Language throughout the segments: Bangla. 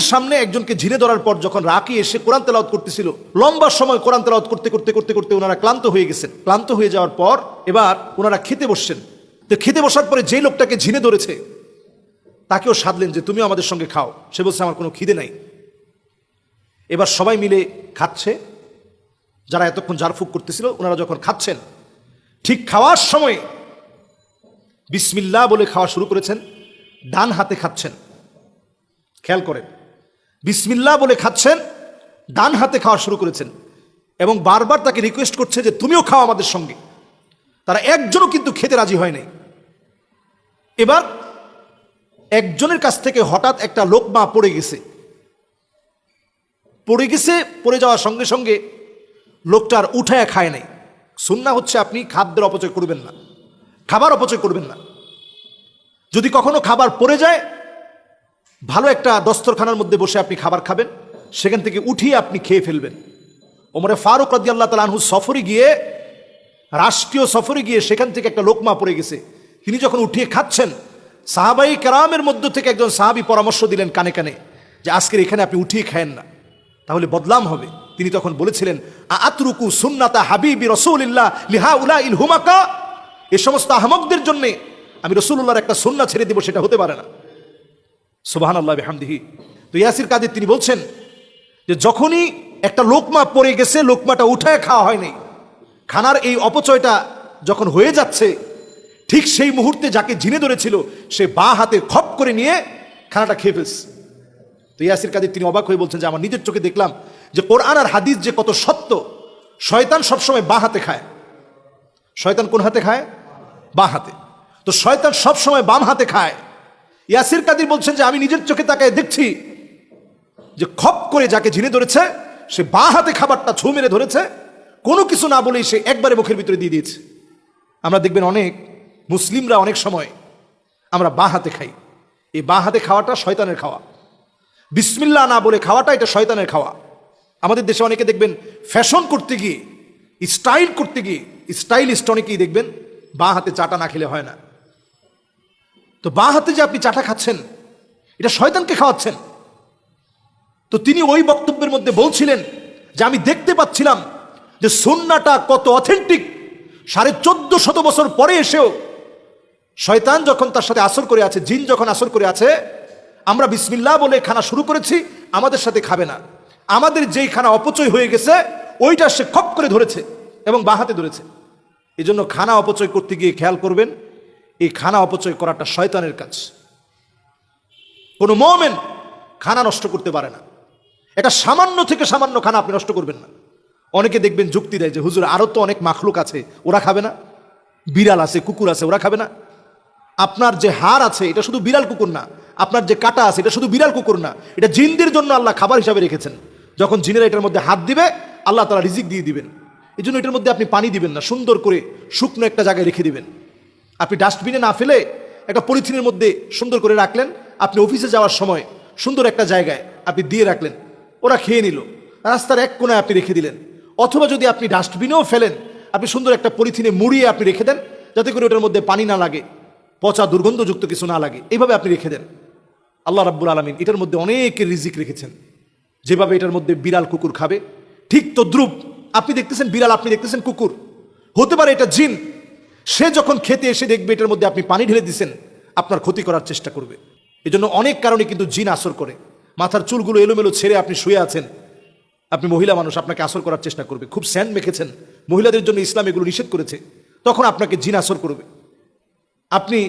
চোখের সামনে একজনকে ঝিনে ধরার পর যখন রাকি এসে কোরআন তেলাওয়াত করতেছিল, লম্বা সময় কোরআন তেলাওয়াত করতে করতে করতে করতে ওনারা ক্লান্ত হয়ে গেছেন। ক্লান্ত হয়ে যাওয়ার পর এবার ওনারা খেতে বসছেন। তো খেতে বসার পরে যে লোকটাকে ঝিনে ধরেছে, তাকেও সাধলেন যে, তুমিও আমাদের সঙ্গে খাও। সে বলছে, আমার কোনো খিদে নাই। এবার সবাই মিলে খাচ্ছে। যারা এতক্ষণ জারফুক করতেছিল, ওনারা যখন খাচ্ছেন, ঠিক খাওয়ার সময় বিসমিল্লা বলে খাওয়া শুরু করেছেন, ডান হাতে খাচ্ছেন। খেয়াল করেন বিসমিল্লা বলে খাচ্ছেন, ডান হাতে খাওয়া শুরু করেছেন এবং বারবার তাকে রিকোয়েস্ট করছে যে তুমিও খাও আমাদের সঙ্গে। তারা একজনও কিন্তু খেতে রাজি হয় নাই। এবার একজনের কাছ থেকে হঠাৎ একটা লোকমা পড়ে গেছে। পড়ে গেছে, পড়ে যাওয়ার সঙ্গে সঙ্গে লোকটার উঠায় খায় নাই। সুন্না হচ্ছে আপনি খাদ্যের অপচয় করবেন না, খাবার অপচয় করবেন না। যদি কখনো খাবার পড়ে যায় ভালো একটা দস্তরখানার মধ্যে বসে আপনি খাবার খাবেন, সেখান থেকে উঠিয়ে আপনি খেয়ে ফেলবেন। ওমরে ফারুক রাজি আল্লাহ তালাহু সফরে গিয়ে, রাষ্ট্রীয় সফরে গিয়ে সেখান থেকে একটা লোকমা পড়ে গেছে। তিনি যখন উঠিয়ে খাচ্ছেন, সাহাবাই কেরামের মধ্য থেকে একজন সাহাবি পরামর্শ দিলেন কানে কানে যে, আজকের এখানে আপনি উঠিয়ে খায়েন না। তাহলে বদলাম হবে। তিনি তখন বলেছিলেন আতরুকু সুন্নাতা হাবিবি রসুলিল্লাহ লিহা উলা ইল হুমাকা? এ সমস্ত আহমকদের জন্যে আমি রসুল্লাহর একটা সুন্না ছেড়ে দিব, সেটা হতে পারে না। সুবাহান আল্লাহ হামদিহি তো ইয়াসির কাদের তিনি বলছেন যে যখনই একটা লোকমা পড়ে গেছে, লোকমাটা উঠায় খাওয়া হয়নি। খানার এই অপচয়টা যখন হয়ে যাচ্ছে, ঠিক সেই মুহূর্তে যাকে জিনে ধরেছিল, সে বা হাতে খপ করে নিয়ে খানাটা খেয়ে ফেলছে। তো ইয়াসির কাদের তিনি অবাক হয়ে বলছেন যে, আমার নিজের চোখে দেখলাম যে কোরআন আর হাদিস যে কত সত্য, শয়তান সবসময় বা হাতে খায়। শয়তান কোন হাতে খায়? বা হাতে। তো শয়তান সবসময় বাম হাতে খায়। ইয়াসির কাদির বলছেন যে, আমি নিজের চোখে তাকায় দেখছি যে খপ করে যাকে ঝিনে ধরেছে, সে বা হাতে খাবারটা ছু মেরে ধরেছে। কোনো কিছু না বলেই সে একবারে মুখের ভিতরে দিয়ে দিয়েছে। আমরা দেখবেন অনেক মুসলিমরা অনেক সময় আমরা বা হাতে খাই। এই বা হাতে খাওয়াটা শয়তানের খাওয়া। বিসমিল্লা না বলে খাওয়াটা এটা শয়তানের খাওয়া। আমাদের দেশে অনেকে দেখবেন ফ্যাশন করতে গিয়ে, স্টাইল করতে গিয়ে, স্টাইলিস্ট অনেকেই দেখবেন বা হাতে চাটা না খেলে হয় না। তো বা হাতে যে আপনি চাটা খাচ্ছেন, এটা শয়তানকে খাওয়াচ্ছেন। তো তিনি ওই বক্তব্যের মধ্যে বলছিলেন যে আমি দেখতে পাচ্ছিলাম যে সন্নাটা কত অথেন্টিক সাড়ে চোদ্দ শত বছর পরে এসেও শয়তান যখন তার সাথে আসর করে আছে, জিন যখন আসর করে আছে, আমরা বিসমিল্লা বলে খানা শুরু করেছি, আমাদের সাথে খাবে না। আমাদের যেই খানা অপচয় হয়ে গেছে, ওইটা সে খপ করে ধরেছে এবং বাহাতে ধরেছে। এই জন্য খানা অপচয় করতে গিয়ে খেয়াল করবেন এই খানা অপচয় করাটা শয়তানের কাজ। কোনো মোমেন খানা নষ্ট করতে পারে না। এটা সামান্য থেকে সামান্য খানা আপনি নষ্ট করবেন না। অনেকে দেখবেন যুক্তি দেয় যে, হুজুর আরও তো অনেক মাখলুক আছে, ওরা খাবে না। বিড়াল আছে, কুকুর আছে, ওরা খাবে না। আপনার যে হাড় আছে, এটা শুধু বিড়াল কুকুর না। আপনার যে কাটা আছে, এটা শুধু বিড়াল কুকুর না। এটা জিনদের জন্য আল্লাহ খাবার হিসাবে রেখেছেন। যখন জিনেরা এটার মধ্যে হাত দিবে, আল্লাহ তারা রিজিক দিয়ে দিবেন। এই জন্য এটার মধ্যে আপনি পানি দিবেন না। সুন্দর করে শুকনো একটা জায়গায় রেখে দিবেন। আপনি ডাস্টবিনে না ফেলে একটা পলিথিনের মধ্যে সুন্দর করে রাখলেন। আপনি অফিসে যাওয়ার সময় সুন্দর একটা জায়গায় আপনি দিয়ে রাখলেন। ওরা খেয়ে নিল। রাস্তার এক কোনায় আপনি রেখে দিলেন। অথবা যদি আপনি ডাস্টবিনেও ফেলেন, আপনি সুন্দর একটা পলিথিনে মুড়িয়ে আপনি রেখে দেন, যাতে করে ওটার মধ্যে পানি না লাগে, পচা দুর্গন্ধযুক্ত কিছু না লাগে। এইভাবে আপনি রেখে দেন। আল্লাহ রাব্বুল আলমিন এটার মধ্যে অনেকের রিজিক রেখেছেন। যেভাবে এটার মধ্যে বিড়াল কুকুর খাবে, ঠিক তদ্রুপ। আপনি দেখতেছেন বিড়াল, আপনি দেখতেছেন কুকুর। হতে পারে এটা জিন সে যখন খেতে এসে দেখবে এটার মধ্যে আপনি পানি ঢেলে দিছেন, আপনার ক্ষতি করার চেষ্টা করবে। এজন্য অনেক কারণে কিন্তু জিন আসর করে। মাথার চুলগুলো এলোমেলো ছেড়ে আপনি শুয়ে আছেন। আপনি মহিলা মানুষ, আপনাকে আসর করার চেষ্টা করবে। খুব স্যান্ড মেখেছেন। মহিলাদের জন্য ইসলাম এগুলো নিষেধ করেছে। তখন আপনাকে জিন আসর করবে। আপনি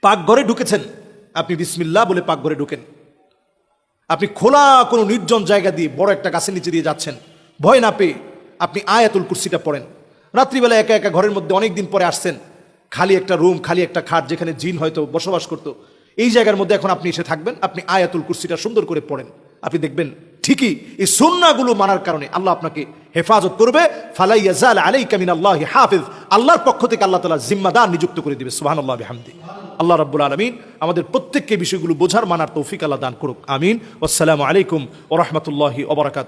পাকঘরে ঢুকেছেন। আপনি বিসমিল্লা বলে পাকঘরে ঢুকেন। আপনি খোলা কোনো নির্জন জায়গা দিয়ে বড় একটা গাছের নিচে দিয়ে যাচ্ছেন। ভয় না পেয়ে আপনি আয়াতুল কুর্সিটা পড়েন। রাত্রিবেলা একা একা ঘরের মধ্যে অনেক দিন পরে আসছেন। খালি একটা রুম, খালি একটা খাট যেখানে জিন হয়তো বসবাস করতো। এই জায়গার মধ্যে এখন আপনি এসে থাকবেন, আপনি আয়াতুল কুর্সিটা সুন্দর করে পড়েন। আপনি দেখবেন ঠিকই এই সুন্নাগুলো মানার কারণে আল্লাহ আপনাকে হেফাজত করবে। ফালাইয়াজাল আলাই কামিন আল্লাহ হাফিজ। আল্লাহর পক্ষ থেকে আল্লাহ তালা জিম্মাদার নিযুক্ত করে দিবে সুহান আল্লাহ হামদি আল্লাহ রাব্বুল আলমিন আমাদের প্রত্যেককে বিষয়গুলো বোঝার মানার তৌফিক আল্লাহ দান করুক, আমিন। আসসালামু আলাইকুম ও রহমতুল্লাহি ওবরাকাত